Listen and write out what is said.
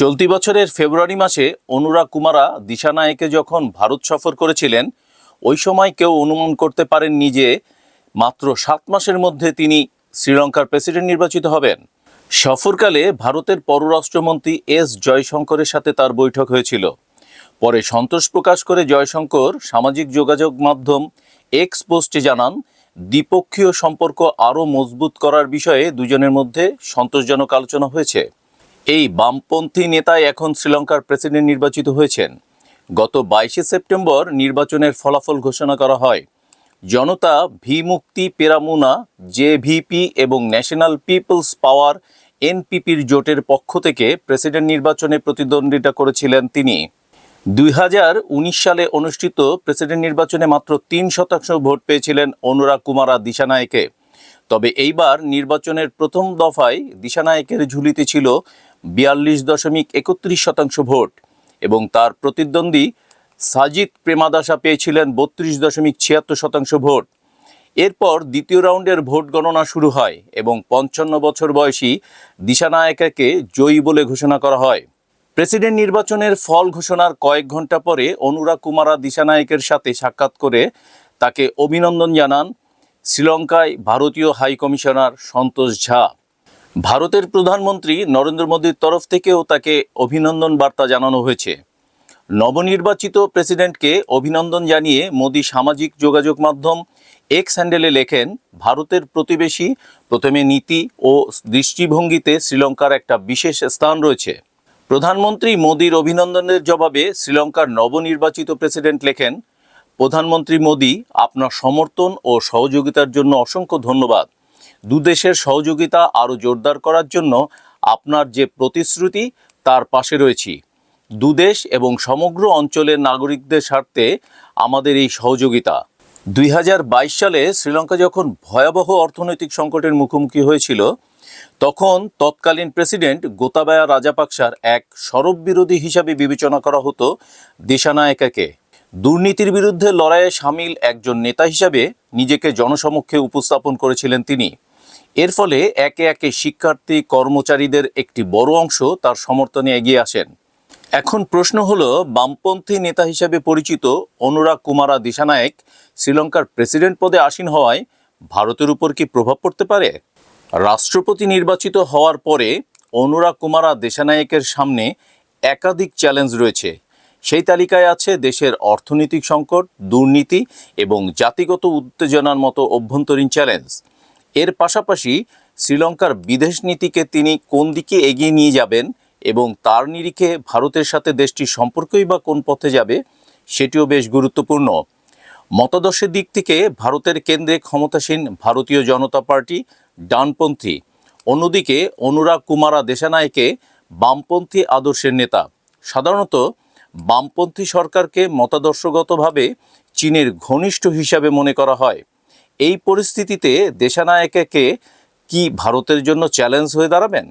চলতি বছরের ফেব্রুয়ারি মাসে অনুরাগ কুমারা দিশানায়কে যখন ভারত সফর করেছিলেন, ওই সময় কেউ অনুমান করতে পারেননি যে মাত্র সাত মাসের মধ্যে তিনি শ্রীলঙ্কার প্রেসিডেন্ট নির্বাচিত হবেন। সফরকালে ভারতের পররাষ্ট্রমন্ত্রী এস জয়শঙ্করের সাথে তার বৈঠক হয়েছিল। পরে সন্তোষ প্রকাশ করে জয়শঙ্কর সামাজিক যোগাযোগ মাধ্যম এক্স পোস্টে জানান, দ্বিপক্ষীয় সম্পর্ক আরও মজবুত করার বিষয়ে দুজনের মধ্যে সন্তোষজনক আলোচনা হয়েছে। এই বামপন্থী নেতাই এখন শ্রীলঙ্কার প্রেসিডেন্ট নির্বাচিত হয়েছেন। গত বাইশে সেপ্টেম্বর নির্বাচনের ফলাফল ঘোষণা করা হয়। জনতা ভিমুক্তি পেরামুনা জেভিপি এবং ন্যাশনাল পিপলস পাওয়ার এনপিপির জোটের পক্ষ থেকে প্রেসিডেন্ট নির্বাচনে প্রতিদ্বন্দ্বিতা করেছিলেন তিনি। দুই হাজার উনিশ সালে অনুষ্ঠিত প্রেসিডেন্ট নির্বাচনে মাত্র তিন শতাংশ ভোট পেয়েছিলেন অনুরাগ কুমারা দিশানায়কে। তবে এইবার নির্বাচনের প্রথম দফায় দিশানায়কের ঝুলিতে ছিল বিয়াল্লিশ দশমিক একত্রিশ শতাংশ ভোট এবং তার প্রতিদ্বন্দ্বী সাজিদ প্রেমাদাসা পেয়েছিলেন বত্রিশ দশমিক ছিয়াত্তর শতাংশ ভোট। এরপর দ্বিতীয় রাউন্ডের ভোট গণনা শুরু হয় এবং পঞ্চান্ন বছর বয়সী দিশানায়কাকে জয়ী বলে ঘোষণা করা হয়। প্রেসিডেন্ট নির্বাচনের ফল ঘোষণার কয়েক ঘণ্টা পরে অনুরাগ কুমারা দিশানায়কের সাথে সাক্ষাৎ করে তাকে অভিনন্দন জানান শ্রীলঙ্কায় ভারতীয় হাই কমিশনার সন্তোষ ঝা। ভারতের প্রধানমন্ত্রী নরেন্দ্র মোদীর তরফ থেকেও তাকে অভিনন্দন বার্তা জানানো হয়েছে। নবনির্বাচিত প্রেসিডেন্টকে অভিনন্দন জানিয়ে মোদী সামাজিক যোগাযোগ মাধ্যম এক্স হ্যান্ডেলে লেখেন, ভারতের প্রতিবেশী, প্রথমে নীতি ও দৃষ্টিভঙ্গিতে শ্রীলঙ্কার একটা বিশেষ স্থান রয়েছে। প্রধানমন্ত্রী মোদীর অভিনন্দনের জবাবে শ্রীলঙ্কার নবনির্বাচিত প্রেসিডেন্ট লেখেন প্রধানমন্ত্রী মোদী আপনার সমর্থন ও সহযোগিতার জন্য অসংখ্য ধন্যবাদ। দুদেশের সহযোগিতা আরও জোরদার করার জন্য আপনার যে প্রতিশ্রুতি, তার পাশে রয়েছি। দুদেশ এবং সমগ্র অঞ্চলের নাগরিকদের স্বার্থে আমাদের এই সহযোগিতা। দুই হাজার বাইশ সালে শ্রীলঙ্কা যখন ভয়াবহ অর্থনৈতিক সংকটের মুখোমুখি হয়েছিল, তখন তৎকালীন প্রেসিডেন্ট গোতাবায়া রাজাপাকসার এক সরব বিরোধী হিসাবে বিবেচনা করা হতো দিশানায়কাকে। দুর্নীতির বিরুদ্ধে লড়াইয়ে সামিল একজন নেতা হিসাবে নিজেকে জনসমক্ষে উপস্থাপন করেছিলেন তিনি। এর ফলে একে একে শিক্ষার্থী, কর্মচারীদের একটি বড় অংশ তার সমর্থনে এগিয়ে আসেন। এখন প্রশ্ন হলো, বামপন্থী নেতা হিসেবে পরিচিত অনুরাগ কুমারা দিশানায়েক শ্রীলঙ্কার প্রেসিডেন্ট পদে আসীন হওয়ায় ভারতের উপর কি প্রভাব পড়তে পারে? রাষ্ট্রপতি নির্বাচিত হওয়ার পরে অনুরাগ কুমারা দেশানায়কের সামনে একাধিক চ্যালেঞ্জ রয়েছে। সেই তালিকায় আছে দেশের অর্থনৈতিক সংকট, দুর্নীতি এবং জাতিগত উত্তেজনার মতো অভ্যন্তরীণ চ্যালেঞ্জ। এর পাশাপাশি শ্রীলঙ্কার বিদেশ নীতিকে তিনি কোন দিকে এগিয়ে নিয়ে যাবেন এবং তার নিরিখে ভারতের সাথে দেশটির সম্পর্কই বা কোন পথে যাবে, সেটিও বেশ গুরুত্বপূর্ণ। মতাদর্শের দিক থেকে ভারতের কেন্দ্রে ক্ষমতাসীন ভারতীয় জনতা পার্টি ডানপন্থী। অন্যদিকে অনুরাগ কুমারা দেশানায়কে বামপন্থী আদর্শের নেতা। সাধারণত বামপন্থী সরকারকে মতাদর্শগতভাবে চীনের ঘনিষ্ঠ হিসাবে মনে করা হয়। এই পরিস্থিতিতে দেশানায়কে কি ভারতের জন্য চ্যালেঞ্জ হয়ে দাঁড়াবেন?